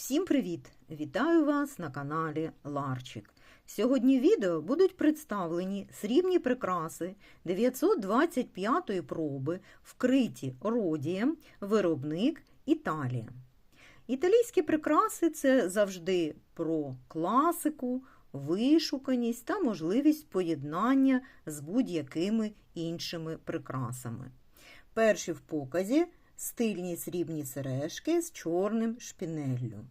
Всім привіт! Вітаю вас на каналі Ларчик. Сьогодні в відео будуть представлені срібні прикраси 925 проби, вкриті родієм, виробник Італія. Італійські прикраси це завжди про класику, вишуканість та можливість поєднання з будь-якими іншими прикрасами. Перші в показі стильні срібні сережки з чорним шпінеллю.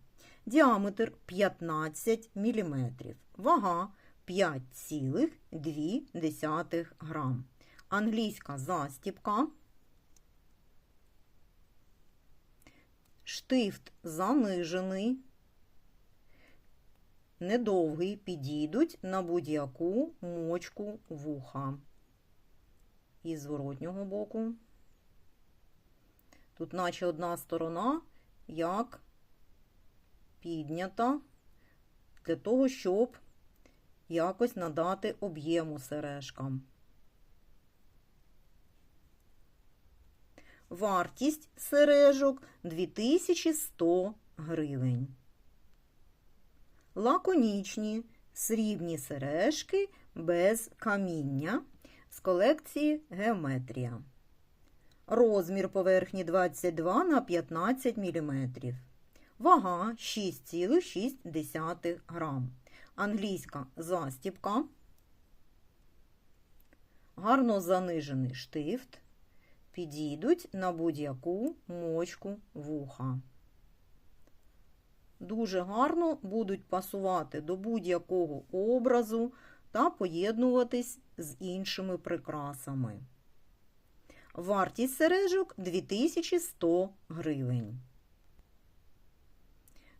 Діаметр 15 мм. Вага 5,2 грам. Англійська застіпка. Штифт занижений. Недовгий підійдуть на будь-яку мочку вуха. І зворотнього боку. Тут, наче одна сторона, як піднята для того, щоб якось надати об'єму сережкам. Вартість сережок 2100 гривень. Лаконічні срібні сережки без каміння з колекції Геометрія. Розмір поверхні 22 на 15 мм. Вага 6,6 грам. Англійська застіпка. Гарно занижений штифт. Підійдуть на будь-яку мочку вуха. Дуже гарно будуть пасувати до будь-якого образу та поєднуватись з іншими прикрасами. Вартість сережок 2100 гривень.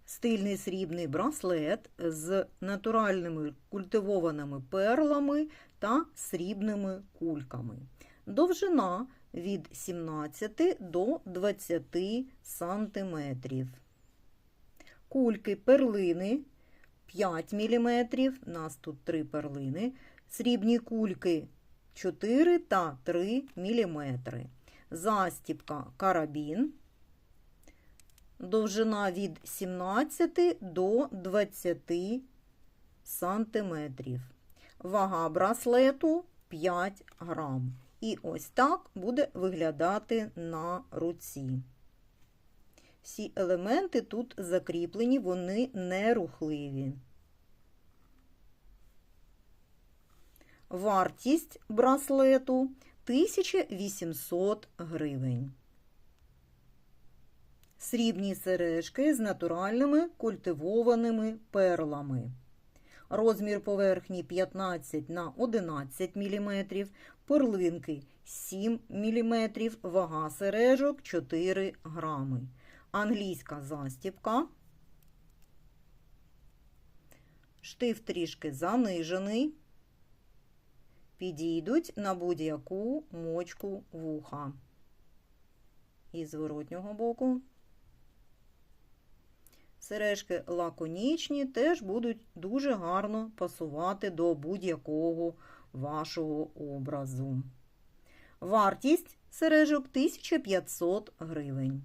Стильний срібний браслет з натуральними культивованими перлами та срібними кульками. Довжина від 17 до 20 сантиметрів. Кульки перлини 5 мм. У нас тут 3 перлини. Срібні кульки 4 та 3 мм. Застіпка карабін. Довжина від 17 до 20 сантиметрів. Вага браслету 5 грам. І ось так буде виглядати на руці. Всі елементи тут закріплені, вони нерухливі. Вартість браслету 1800 гривень. Срібні сережки з натуральними культивованими перлами. Розмір поверхні 15 на 11 мм, перлинки 7 мм, вага сережок 4 грами. Англійська застіпка. Штифт трішки занижений підійдуть на будь-яку мочку вуха. І зворотнього боку. Сережки лаконічні теж будуть дуже гарно пасувати до будь-якого вашого образу. Вартість сережок 1500 гривень.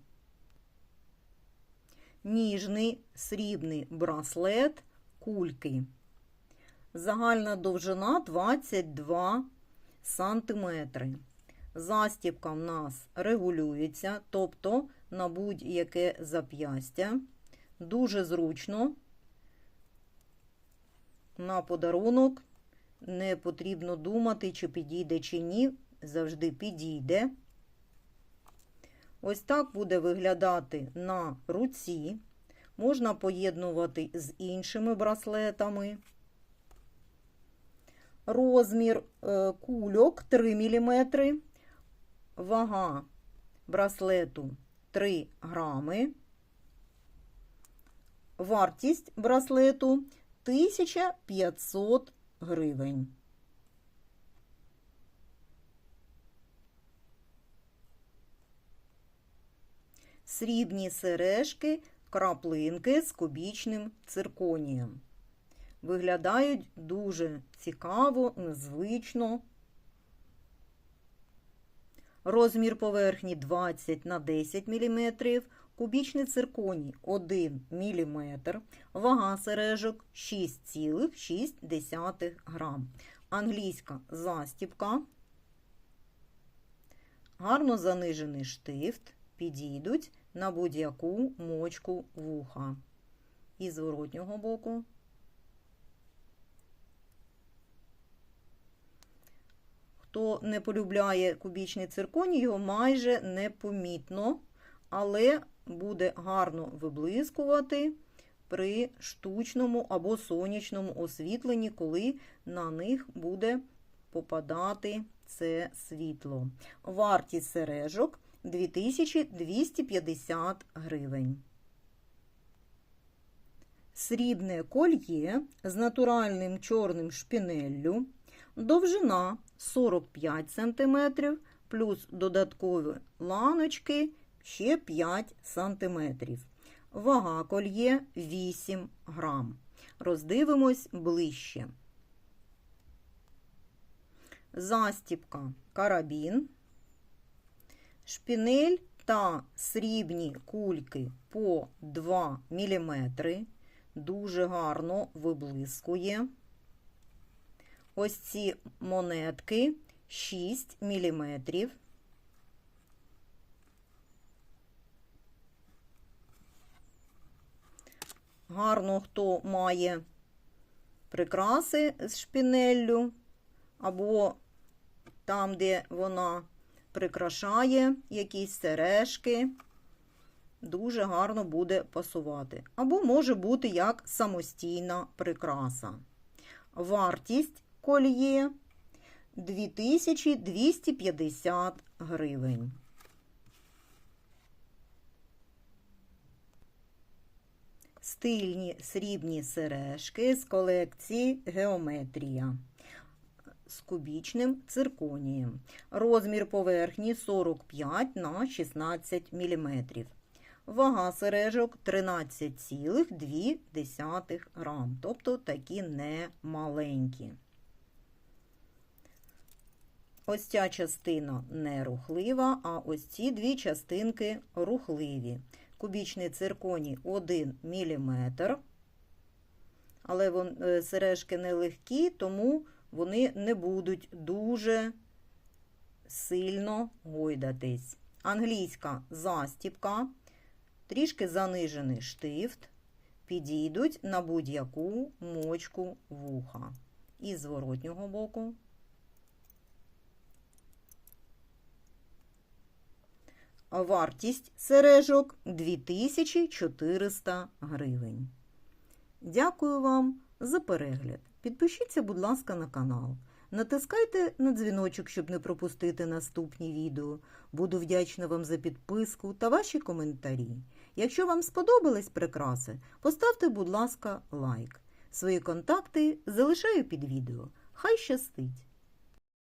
Ніжний срібний браслет кульки. Загальна довжина 22 сантиметри. Застібка в нас регулюється, тобто на будь-яке зап'ястя. Дуже зручно. На подарунок не потрібно думати, чи підійде, чи ні. Завжди підійде. Ось так буде виглядати на руці. Можна поєднувати з іншими браслетами. Розмір е, кульок 3 мм, вага браслету 3 грами. Вартість браслету 1500 гривень. Срібні сережки, краплинки з кубічним цирконієм. Виглядають дуже цікаво, незвично. Розмір поверхні 20 на 10 мм, Кубічний цирконій 1 мм, вага сережок 6,6 грам. Англійська застіпка. Гарно занижений штифт підійдуть на будь-яку мочку вуха. І з боку. Хто не полюбляє кубічний цирконій, його майже непомітно, але буде гарно виблискувати при штучному або сонячному освітленні, коли на них буде попадати це світло. Вартість сережок 2250 гривень. Срібне кольє з натуральним чорним шпінеллю, довжина 45 см, плюс додаткові ланочки ще 5 см. Вага кольє 8 грам. Роздивимось ближче. Застіпка карабін, шпінель та срібні кульки по 2 мм. Дуже гарно виблискує. Ось ці монетки 6 мм. Гарно хто має прикраси з шпінеллю, або там, де вона прикрашає якісь сережки, дуже гарно буде пасувати. Або може бути як самостійна прикраса. Вартість кольє 2250 гривень. Стильні срібні сережки з колекції Геометрія з кубічним цирконієм. Розмір поверхні 45 на 16 мм. Вага сережок 13,2 грам, тобто такі не маленькі. Ось ця частина не рухлива, а ось ці дві частинки рухливі. Кубічний цирконій 1 мм, але вон, е, сережки нелегкі, тому вони не будуть дуже сильно гойдатись. Англійська застіпка, трішки занижений штифт, підійдуть на будь-яку мочку вуха. І з зворотнього боку. Вартість сережок 2400 гривень. Дякую вам за перегляд. Підпишіться, будь ласка, на канал. Натискайте на дзвіночок, щоб не пропустити наступні відео. Буду вдячна вам за підписку та ваші коментарі. Якщо вам сподобались прикраси, поставте, будь ласка, лайк. Свої контакти залишаю під відео. Хай щастить!